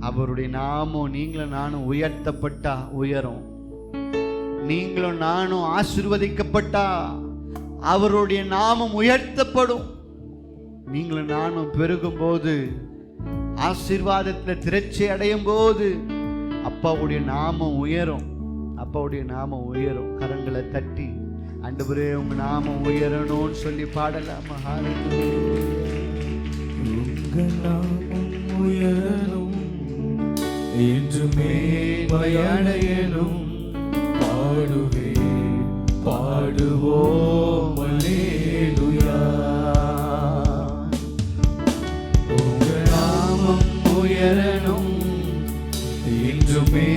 அவருடைய நாமம் நீங்களும் நானும் உயர்த்தப்பட்டா உயரும். நீங்களும் நானும் ஆசிர்வதிக்கப்பட்டா அவருடைய நாமம் உயர்த்தப்படும். நீங்களும் நானும் பெருகும்போது ஆசீர்வாதத்தில் திரட்சி அடையும் போது அப்பாவுடைய நாமம் உயரும். அப்பாவுடைய நாமம் உயரும். கரங்களை தட்டி அண்டு அண்டபுரே உங்க நாமம் உயரணும்னு சொல்லி பாடலாம்? உங்க என்றுமே பயனையனும் பாடுவே பாடுவோம் நாமம் உயரனும் என்றுமே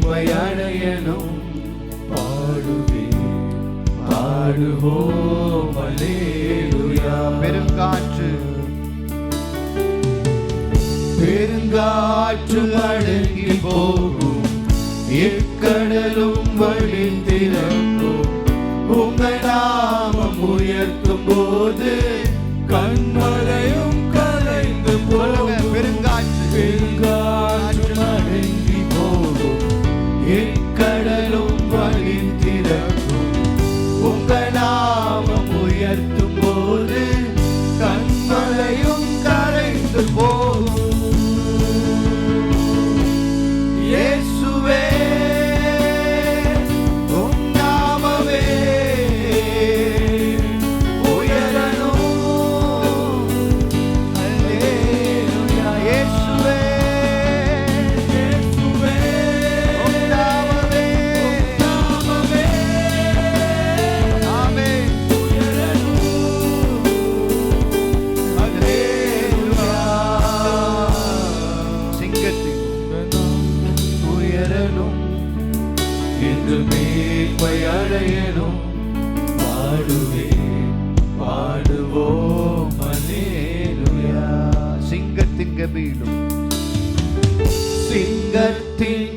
பயனையனும் பாடுவே பாடுவோம் பெரும் காற்று பெருங்காற்று அடங்கி போகும். இக்கடலும் வழி திறக்கும். உங்கள் நாமம் உயர்த்தும் போது அடையணும் பாடுவே பாடுவோம் சிங்கத்தின் கபீடும் சிங்கத்தின்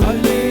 Hallelujah.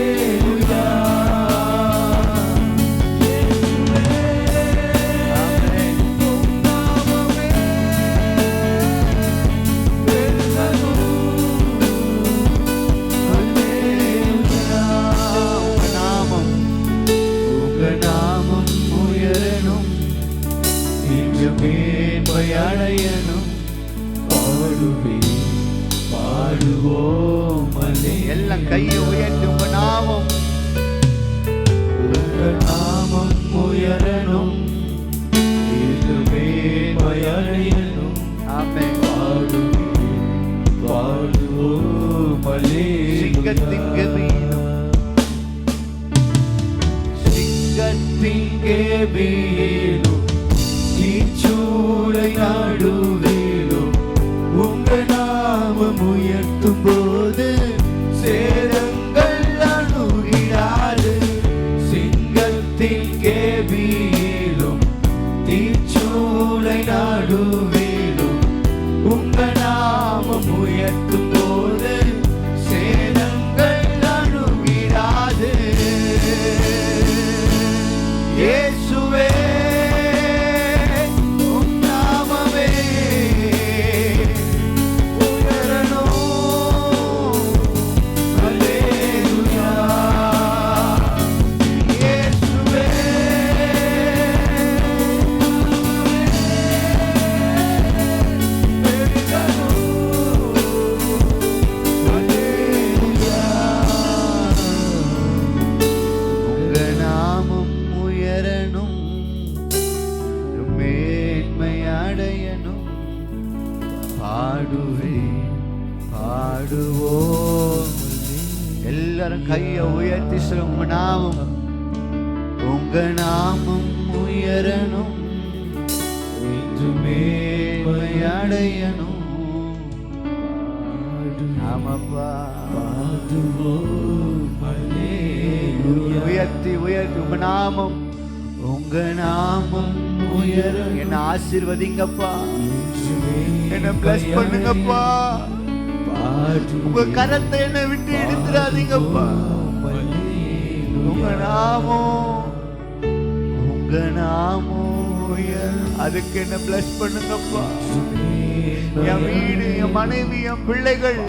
எல்லாரும் கையை உயர்த்தி சொல்லுங்க நாமம். உங்க நாமம் உயரணும். மேன்மை அடையணும். ஆமாப்பா உயர்த்தி உயர்த்தி உங்க நாமம். உங்க நாமம் உயரும் என்ன ஆசிர்வதிங்கப்பா. என்ன பிளஸ் பண்ணுங்கப்பா. உங்க கரத்தை என்ன விட்டு எடுத்துடாதீங்கப்பா உங்க நாமம் உங்க உயரும். அதுக்கு என்ன பிளஸ் பண்ணுங்கப்பா. என் வீடு என் மனைவி என் பிள்ளைகள்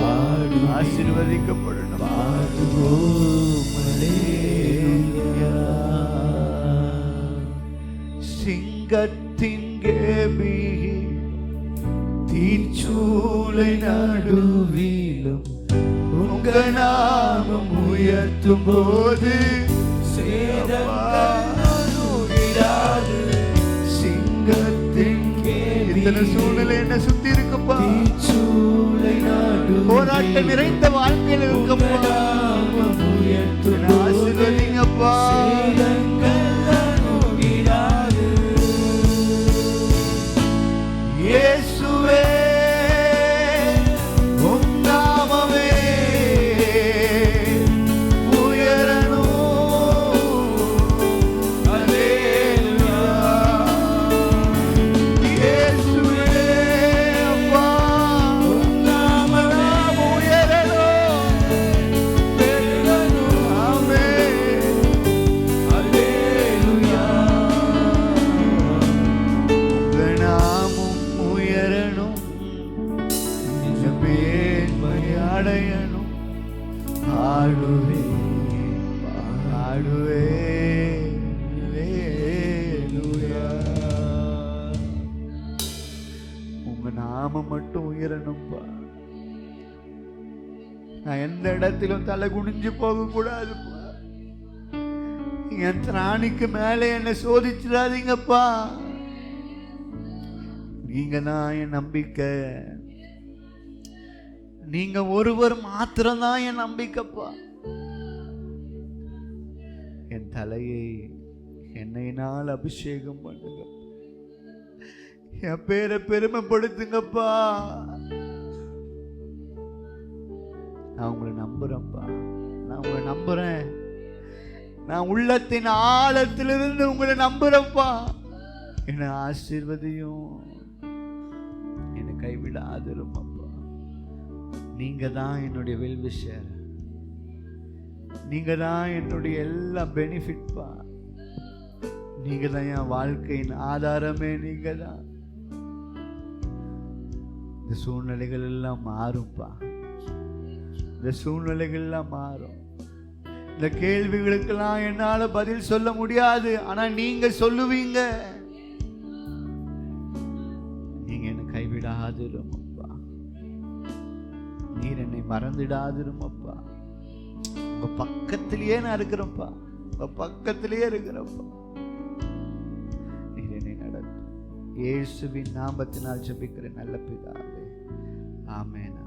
ஆசீர்வதிக்கப்படணும் சிங்கத்தின் கேபிகி தீச்சூளை நடுவிலும் உங்க நாமம் உயர்த்தும் போது சிங்கத்தின் இத்தனை சூழ்நிலை என்ன சுத்தி இருக்குப்பா. போராட்ட நிறைந்த வாழ்க்கையில் இருக்கப்பா. என்னை ஆசீர்வதிங்கப்பா. ஆடுவே ஆடுவே அல்லேலூயா. உங்க நாமம் மட்டும் உயரணும்பா. நான் எந்த இடத்திலும் தலை குனிஞ்சு போக கூடாதுப்பா. என் திராணிக்கு மேலே என்னை சோதிச்சிடாதீங்கப்பா. நீங்க தான் என் நம்பிக்கை. நீங்க ஒருவர் மாத்திரம்தான் என் நம்பிக்கைப்பா. என் தலையை என்னையினால் அபிஷேகம் பண்ணுங்க. என் பேரை பெருமைப்படுத்துங்கப்பா. நான் உங்களை நம்புறேன்ப்பா. நான் உங்களை நம்புறேன். நான் உள்ளத்தின் ஆழத்திலிருந்து உங்களை நம்புறேன்ப்பா. என்னை ஆசீர்வதியும். என்னை கைவிடாதிரும் நீங்கள் தான் என்னுடைய வெல்விஷர் நீங்கள் தான் என்னுடைய எல்லா பெனிஃபிட்பா நீங்கள் தான் என் வாழ்க்கையின் ஆதாரமே நீங்கள் தான் இந்த சூழ்நிலைகள் எல்லாம் மாறும்பா. இந்த சூழ்நிலைகள் எல்லாம் மாறும். இந்த கேள்விகளுக்கெல்லாம் என்னால் பதில் சொல்ல முடியாது. ஆனால் நீங்கள் சொல்லுவீங்க. நீர் என்னை மறந்துடாதிரும்ப்பா. உங்க பக்கத்திலேயே நான் இருக்கிறேன்ப்பா. உங்க பக்கத்திலேயே இருக்கிறப்பா நீர் என்னை நடத்தும் இயேசுவின் நாமத்தினால் ஜபிக்கிற நல்ல பிதாவே. ஆமேன்.